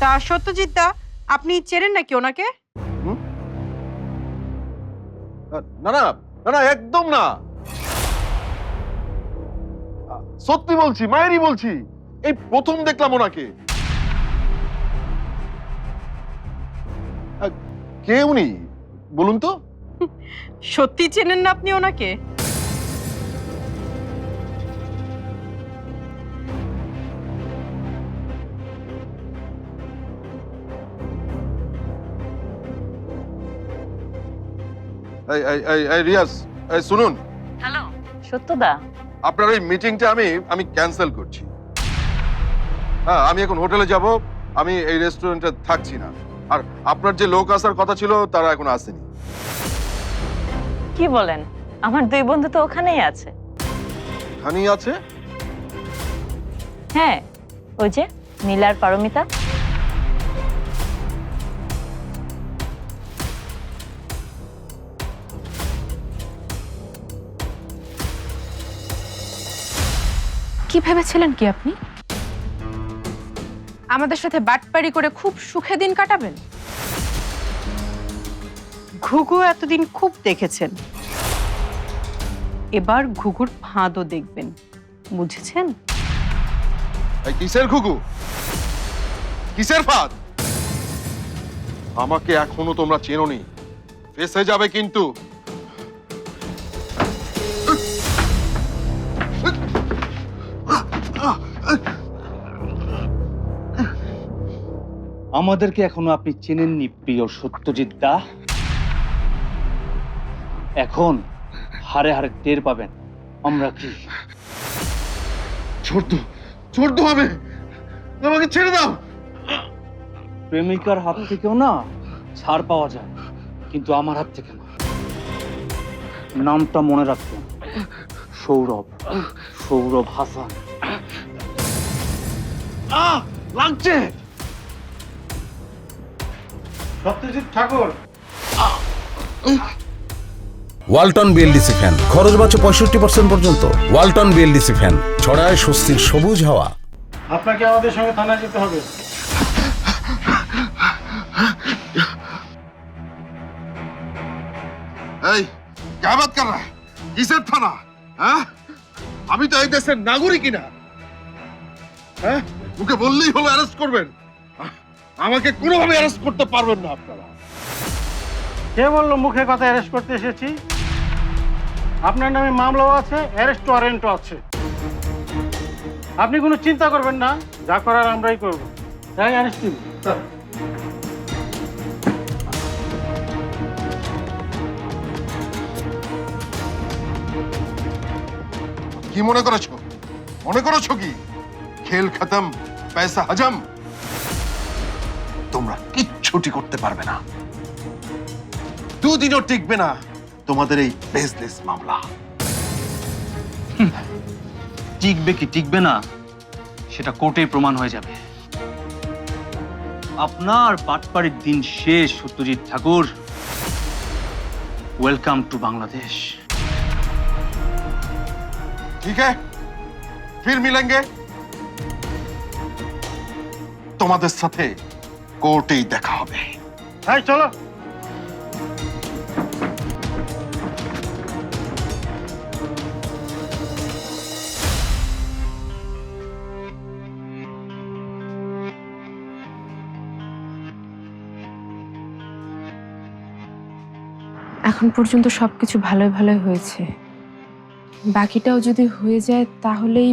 তা সত্যজিৎ দা আপনি চেনেন নাকি ওনাকে? না না না না একদম না। সত্যি বলছি মায়েরই বলছি এই প্রথম দেখলাম ওনাকে। কে উনি? বলুন তো। সত্যি চেনেন না আপনি ওনাকে? এই এই এই এই রিয়াজ এই শুনুন। হ্যালো। সত্যদা। আপনার এই মিটিংটা আমি আমি ক্যান্সেল করছি। হ্যাঁ আমি এখন হোটেলে যাব আমি এই রেস্টুরেন্টে থাকছি না। আর আপনার যে লোক আসার কথা ছিল তারা এখন আসেনি। কি বলেন? আমার দুই বন্ধু তো ওখানেই আছে। এখানেই আছে? হ্যাঁ ওই যে নীলার পারমিতা। কি ভেবেছিলেন কি আপনি? আমাদের সাথে বাটপারি করে খুব সুখে দিন কাটাবেন? ঘুঘু এতদিন খুব দেখেছেন। এবার ঘুঘুর ফাঁদও দেখবেন। বুঝেছেন? এই কিসের ঘুঘু? কিসের ফাঁদ? আমাকে এখনও তোমরা চেনোনি। ফেসে যাবে কিন্তু। আমাদেরকে এখনও আপনি চেনেননি প্রিয় সত্যজিৎ দা। এখন হারে হারে টের পাবেন আমরা কি? হবে। আমাকে ছেড়ে দাও। প্রেমিকার হাত থেকেও না ছাড় পাওয়া যায় কিন্তু আমার হাত থেকে না। নামটা মনে রাখবেন সৌরভ সৌরভ হাসান। আহ লাগছে! সত্যজিৎ ঠাকুর। Walton BLDC fan. খরচ বাঁচে পঁয়ষট্টি পার্সেন্ট পর্যন্ত। Walton BLDC fan. ছড়ায় স্বস্তির সবুজ হাওয়া। আপনাকে আমাদের সঙ্গে থানায় যেতে হবে। এই কাবাত কর? রা কিসের থানা? হ্যাঁ? আমি তো এই দেশের নাগরিকই না। হ্যাঁ? ওকে বললেই হলো অ্যারেস্ট করবেন। আমাকে কোনোভাবে অ্যারেস্ট করতে পারবেন না আপনারা। কে বলল মুখে কথা অ্যারেস্ট করতে এসেছি? আপনার নামে মামলাও আছে অ্যারেস্ট ওয়ারেন্টও আছে। আপনি কোনো চিন্তা করবেন না যা করার আমরাই করব। তাই অ্যারেস্ট টিম কি মনে করেছ? মনে করেছ কি? খেল খতম পয়সা হজম। তোমরা কিচ্ছুটি করতে পারবে না দুদিনও টিকবে না তোমাদের এই বেসলেস মামলা টিকবে কি টিকবে না সেটা কোর্টে প্রমাণ হয়ে যাবে আপনার পাটপাড়ির দিন শেষ সত্যজিৎ ঠাকুর ওয়েলকাম টু বাংলাদেশ ठीक है फिर मिलेंगे তোমাদের সাথে কোর্টেই দেখা হবে। হ্যাঁ চলো। এখন পর্যন্ত সবকিছু ভালোই ভালোই হয়েছে। বাকিটাও যদি হয়ে যায় তাহলেই